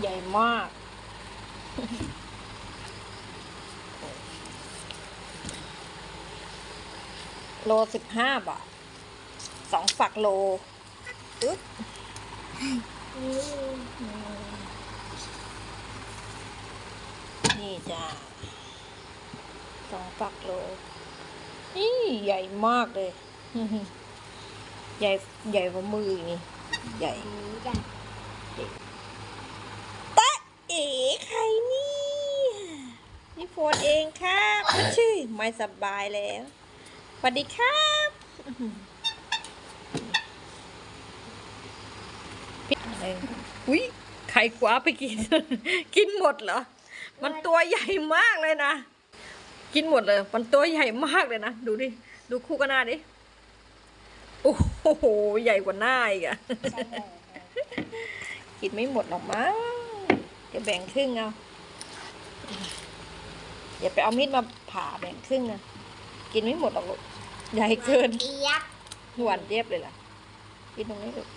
ใหญ่มาก โลสิบห้าบาทสองฝักโลอึ๊บนี่จ้าสองฝักโล นี่ใหญ่มากเลย ใหญ่ใหญ่กว่ามืออีกนี่ ใหญ่ ตะเอ๋ใครนี่ นี่โฟนเองครับชื่อไม่สบายแล้วสวัสดีครับพี่อะไรอุ้ยไข่กวาไปกิน กินหมดเหรอ มันตัวใหญ่มากเลยนะ กินหมดเลย มันตัวใหญ่มากเลยนะ ดูดิ ดูคู่กันหน้าดิ โอ้โห ใหญ่กว่าหน้าอีกอะกินไม่หมดหรอกมั้งเดี๋ยวแบ่งครึ่งเอา อย่าไปเอามีดมาผ่าแบ่งครึ่งนะกินไม่หมดหรอกลูกใหญ่เกินเจี๊ยบหวานเจี๊ยบเลยล่ะกินตรงนี้ลูก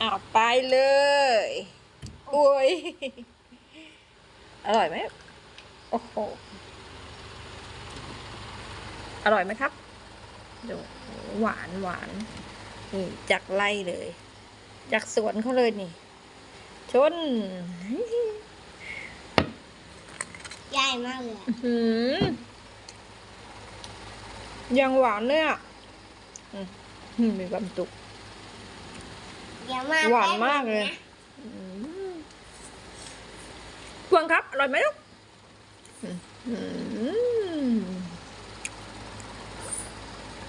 อ้าวไปเลยโอ้ยอร่อยไหมโอ้โหอร่อยไหมครับดูหวานหวานนี่จากไล่เลย จากสวนเขาเลยนี่ ชน ใหญ่มากเลยอะหืมยังหวานเลยอะอืมอืมมีความสุขเดี๋ยวมาหวานมากเลยอืมพวงครับ อร่อยไหมลูกอืมอืม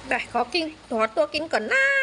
ได้ขอกินขอตัวกินก่อนนะบ๊ายบาย